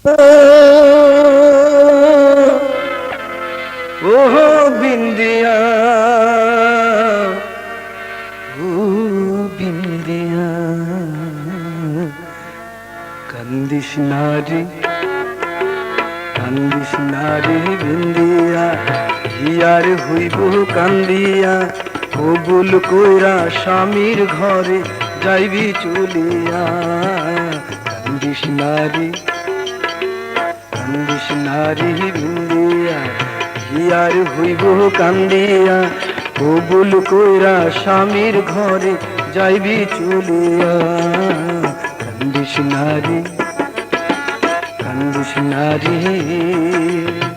ও বিন্দিয়া ও বিন্দিয়া, কান্দিস নারী কান্দিস নারী কান্দিয়া, কবুল কইরা স্বামীর ঘরে যাইবি চলিয়া, কান্দিস নারী কান্দিস নারী বিন্দিয়া ইয়ার হইব কান্দিয়া? কবুল কইরা স্বামীর ঘরে যাইবি চলিয়া। কান্দিস নারী কান্দিস নারী।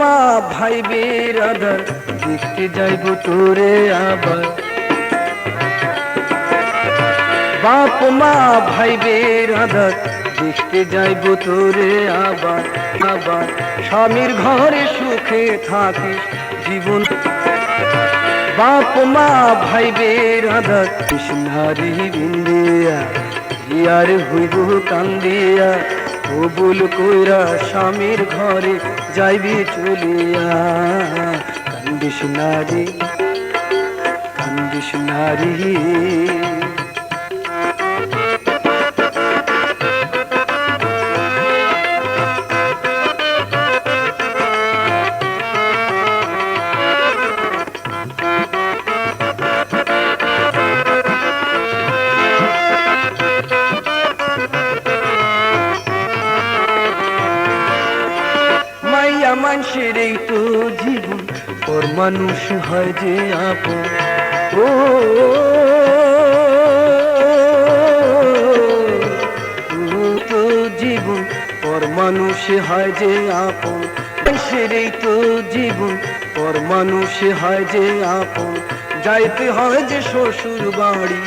মা, ভাই বেরাদার দেখতে যাইব তোরে আবার। বাপ মা, ভাই বেরাদার দেখতে যাইব তোরে আবার আবার। স্বামীর ঘরে সুখে থাকিস জীবন। বাপ মা, ভাই বেরাদার কৃষ্ণারি বিন্দিয়া ইয়ার হইব কান্দিয়া, কবুল কইরা স্বামীর ঘরে যাইবি চলিয়া কান্দিস নারী কান্দিস নারী। মানুষের এই তো জীবন, ওর মানুষ হয় যে আপন। ও তো জীবন, ওর মানুষ হয় যে আপন। মানুষের এই তো জীবন, ওর মানুষ হয় যে আপন। যাইতে হয় যে শ্বশুর বাড়ি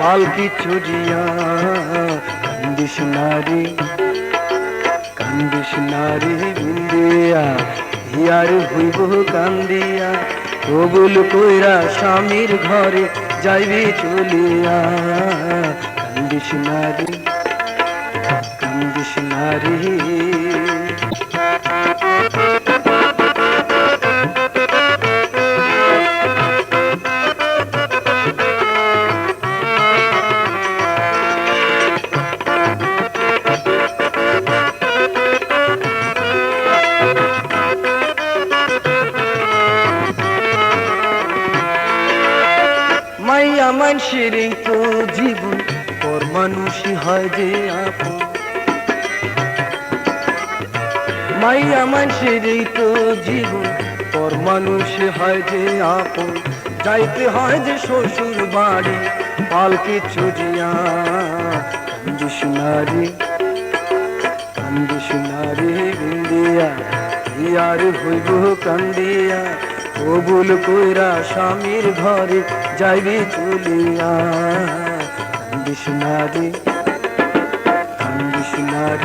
পালকি চুরিয়া কান্দিস নারী কান্দিস নারী বিন্দিয়া। হিয়ার হইব কান্দিয়া কবুল কইরা স্বামীর ঘরে যাইবি চলিয়া। কান্দিস নারী কান্দিস নারী মানুষের এই তো জীবন, পর মানুষই হয় যে আপন। মাইয়া মানুষের এই তো জীবন, পর মানুষ হয় যে আপন। যাইতে হয় যে শ্বশুর বাড়ি পালকে চুরিয়া কান্দিস নারী কান্দিস নারী বিন্দিয়া ইয়ার হইব কান্দিয়া? কবুল কইরা স্বামীর ঘরে যাইবি চলিয়া। কান্দিস নারী কান্দিস বাপ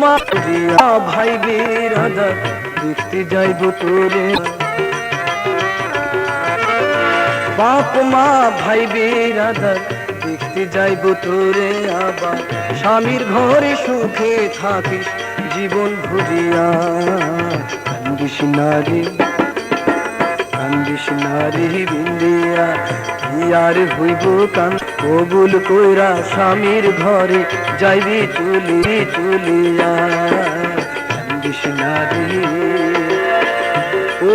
দিয়া ভাই বেরাদার দেখতে যাইব তোরে। বাপ মা, ভাই বেরাদার দেখতে যাইব তোরে আবার। স্বামীর ঘরে সুখে থাকিস, জীবন ভুলিয়া। কান্দিস নারী কান্দিস নারী বিন্দিয়া আর হইব কান কবুল কইরা স্বামীর ঘরে যাইবি চুলি চুলিয়া বিষ্ণারি ও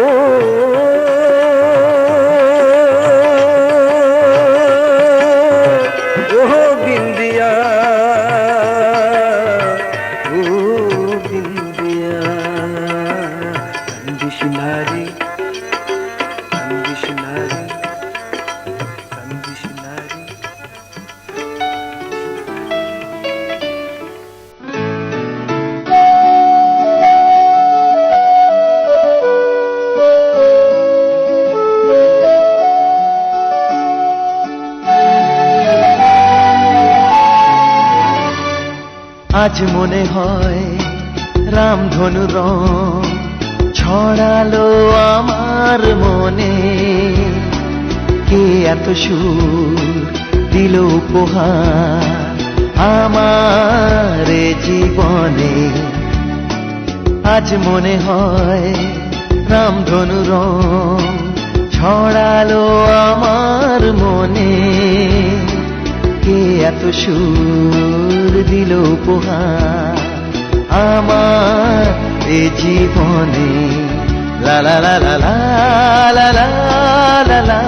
Shimari আজ মনে হয় রামধনু রং ছড়ালো আমার মনে। কে এত সুর দিল উপহার আমার জীবনে? আজ মনে হয় রামধনু রং ছড়ালো আমার মনে। কে এত সুর দিল উপহার আমার এ জীবনে লা লা লা লা লা লা লা লা লা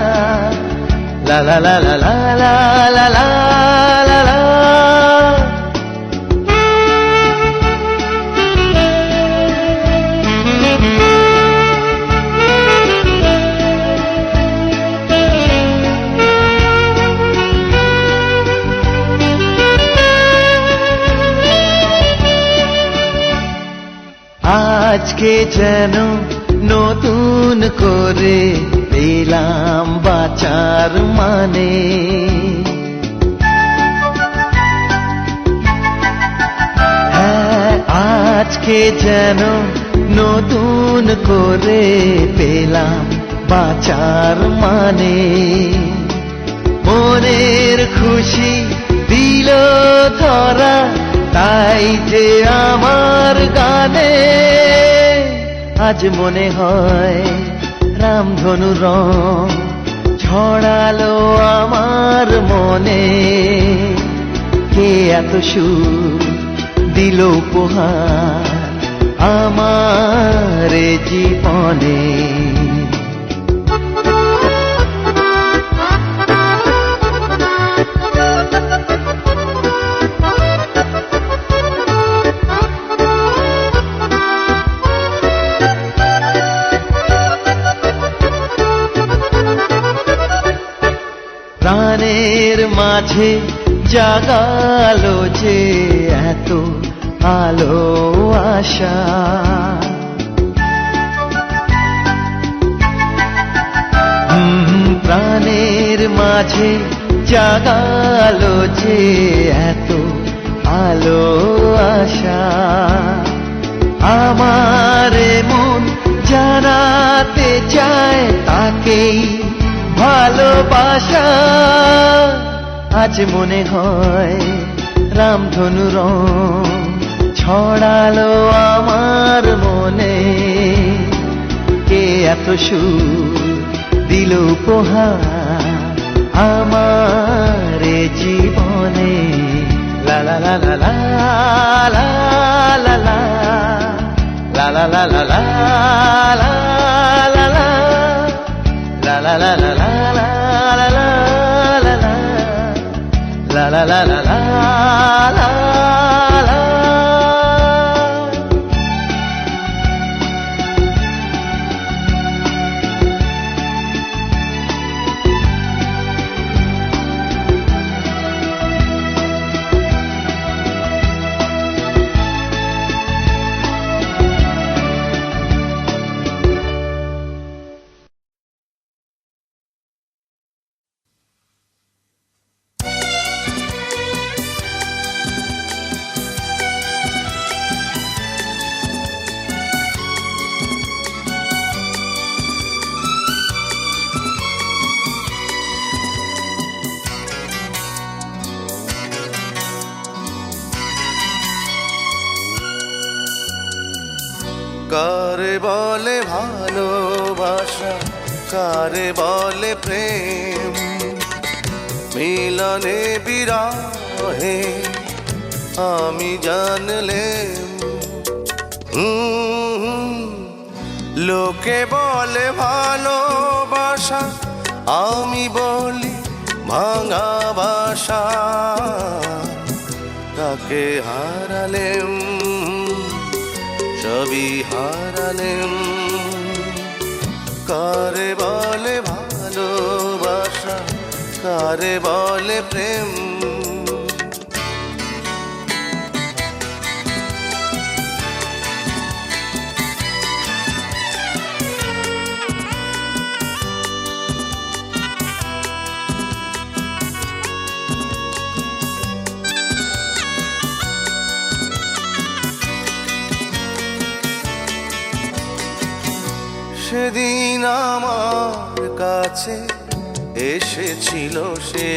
লা লা লা লা লা লা লা লা আজকে যেন নতুন করে পেলাম বাঁচার মানে। হ্যাঁ আজকে যেন নতুন করে পেলাম বাঁচার মানে। মনের খুশি দিল ধরা তাই যে আমার গানে আজ মনে হয় রামধনু ছড়ালো আমার মনে। কে এত সুর দিল উপহার আমার জীবনে? মাঝে জাগালো যে এত আলো আশা। প্রাণের মাঝে জাগালো যে এত আলো আশা। আমার মন জানাতে চায় তাকেই ভালোবাসা। আজ মনে হয় রামধনু ছড়ালো আমার মনে কে এত সুর দিল উপহার আমার জীবনে লা লা লা লা লা লা লা লা লা লা লা লা লা লা লা লা La la 啦啦啦啦 কারে বলে ভালোবাসা কারে বলে প্রেম? মিলনে বিরাহে আমি জানলেম। হুম, লোকে বলে ভালোবাসা আমি বলি ভাঙা বাসা। তাকে হারালেম। সবই হারালেম কারে বলে ভালোবাসা কারে বলে প্রেম। সেদিন আমার কাছে এসেছিল সে।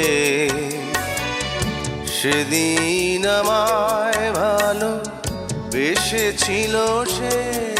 সেদিন আমায় ভালো বেসেছিল সে।